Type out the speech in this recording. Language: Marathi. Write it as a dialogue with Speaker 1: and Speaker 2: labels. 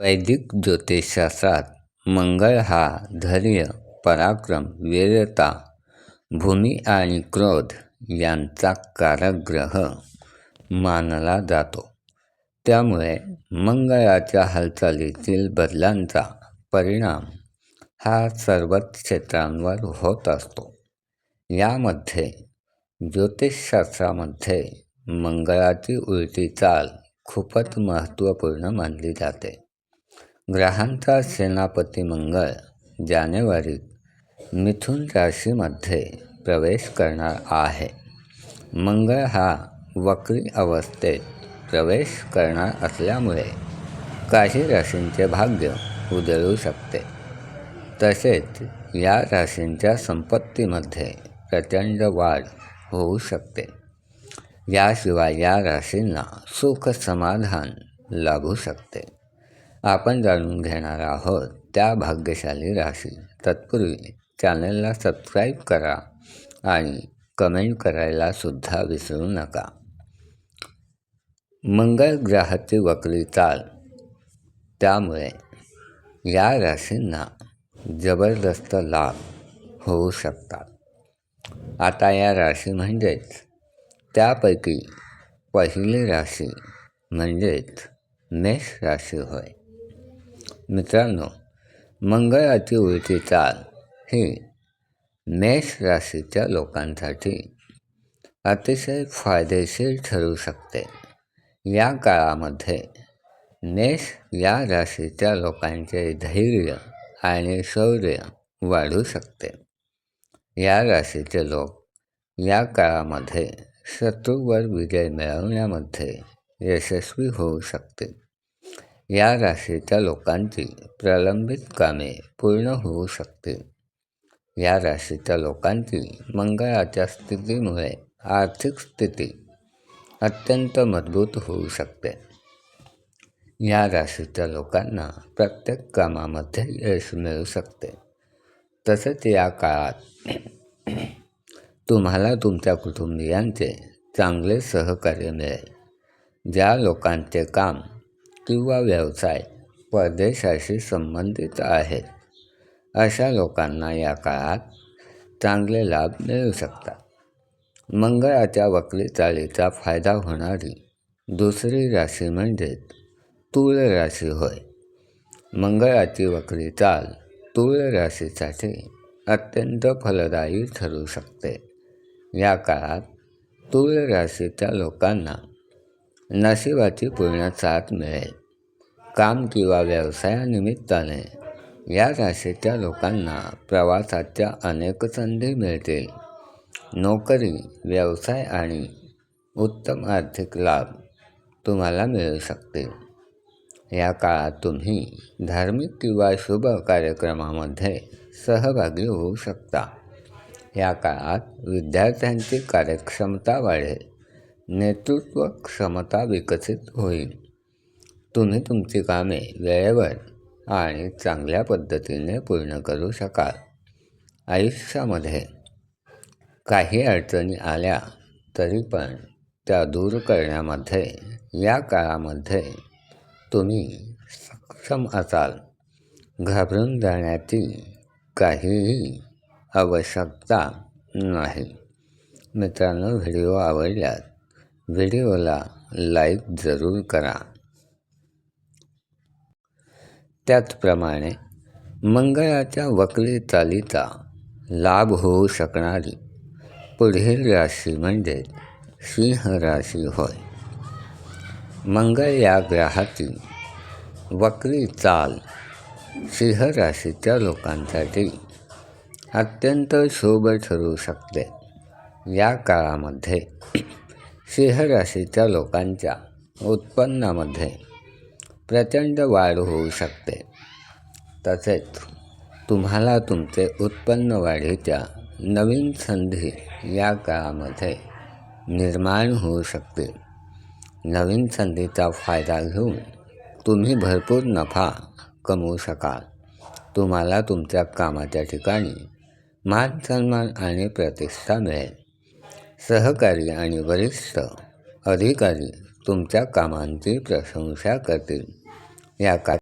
Speaker 1: वैदिक ज्योतिषशास्त्रात मंगळ हा धैर्य पराक्रम वीरता भूमी आणि क्रोध यांचा कारक ग्रह मानला जातो. त्यामुळे मंगळाच्या हालचालीतील बदलांचा परिणाम हा सर्वच क्षेत्रांवर होत असतो. यामध्ये ज्योतिषशास्त्रामध्ये मंगळाची उलटी चाल खूपच महत्त्वपूर्ण मानली जाते. ग्रहांचा सेनापती मंगळ जानेवारीत मिथुन राशीमध्ये प्रवेश करणार आहे. मंगळ हा वक्री अवस्थेत प्रवेश करणार असल्यामुळे काही राशींचे भाग्य उधळू शकते. तसेच या राशींच्या संपत्तीमध्ये प्रचंड वाढ होऊ शकते. याशिवाय या राशींना सुख समाधान लाभू शकते. आपण जाणून घेणार आहोत. त्या भाग्यशाली राशी. तत्पूर्वी चॅनलला सबस्क्राईब करा आणि कमेंट करायला सुद्धा विसरू नका. मंगळ ग्रहाची वक्री चाल. त्यामुळे या राशींना जबरदस्त लाभ होऊ शकतात. आता या राशी म्हणजेच त्यापैकी पहिली राशी म्हणजेच मेष राशी होय. मित्रांनो मंगळाची उलटी चाल ही मेष राशीच्या लोकांसाठी अतिशय फायदेशीर ठरू शकते. या काळामध्ये मेष या राशीच्या लोकांचे धैर्य आणि शौर्य वाढू शकते. या राशीचे लोक या काळामध्ये शत्रूवर विजय मिळवण्यामध्ये यशस्वी होऊ शकते या राशीच्या लोकांची प्रलंबित कामे पूर्ण होऊ शकतील. या राशीच्या लोकांची मंगळाच्या स्थितीमुळे आर्थिक स्थिती अत्यंत मजबूत होऊ शकते. या राशीच्या लोकांना प्रत्येक कामामध्ये यश मिळू शकते. तसेच या काळात तुम्हाला तुमच्या कुटुंबियांचे चांगले सहकार्य मिळेल. ज्या लोकांचे काम किंवा व्यवसाय परदेशाशी संबंधित आहेत. अशा लोकांना या काळात चांगले लाभ मिळू शकतात. मंगळाच्या वक्री चालीचा फायदा होणारी दुसरी राशी म्हणजेच तूळ राशी होय. मंगळाची वक्री चाल तूळ राशीसाठी अत्यंत फलदायी ठरू शकते. या काळात तूळ राशीच्या लोकांना नशिबाची पूर्ण साथ मिळेल. काम किंवा व्यवसायानिमित्ताने. या राशीच्या लोकांना प्रवासाच्या अनेक संधी मिळतील. नोकरी व्यवसाय आणि उत्तम आर्थिक लाभ तुम्हाला मिळू शकतील. या काळात तुम्ही धार्मिक किंवा शुभ कार्यक्रमामध्ये सहभागी होऊ शकता. या काळात विद्यार्थ्यांची कार्यक्षमता वाढेल. नेतृत्व क्षमता विकसित होईल. तुम्ही तुमची कामे वेळेवर आणि चांगल्या पद्धतीने पूर्ण करू शकाल. आयुष्यामध्ये काही अडचणी आल्या तरी पण त्या दूर करण्यामध्ये या काळामध्ये तुम्ही सक्षम असाल. घाबरून जाण्याची काहीही आवश्यकता नाही. मित्रांनो व्हिडिओ आवडल्यास व्हिडिओला लाईक जरूर करा. त्याचप्रमाणे मंगळाच्या वक्री चालीचा लाभ होऊ शकणारी पुढील राशी म्हणजे सिंह राशी होय. मंगळ या ग्रहातील वक्री चाल सिंह राशीच्या लोकांसाठी अत्यंत शुभ ठरू शकते. या काळामध्ये सिंह राशीच्या लोकांच्या उत्पन्नामध्ये प्रचंड वाढ होऊ शकते. तसेच तुम्हाला तुमचे उत्पन्न वाढीच्या नवीन संधी या काळामध्ये निर्माण होऊ शकते नवीन संधीचा फायदा घेऊन तुम्ही भरपूर नफा कमवू शकाल. तुम्हाला तुमच्या कामाच्या ठिकाणी मान सन्मान आणि प्रतिष्ठा मिळेल. सहकारी आणि वरिष्ठ अधिकारी तुमच्या कामांची प्रशंसा करतील. या का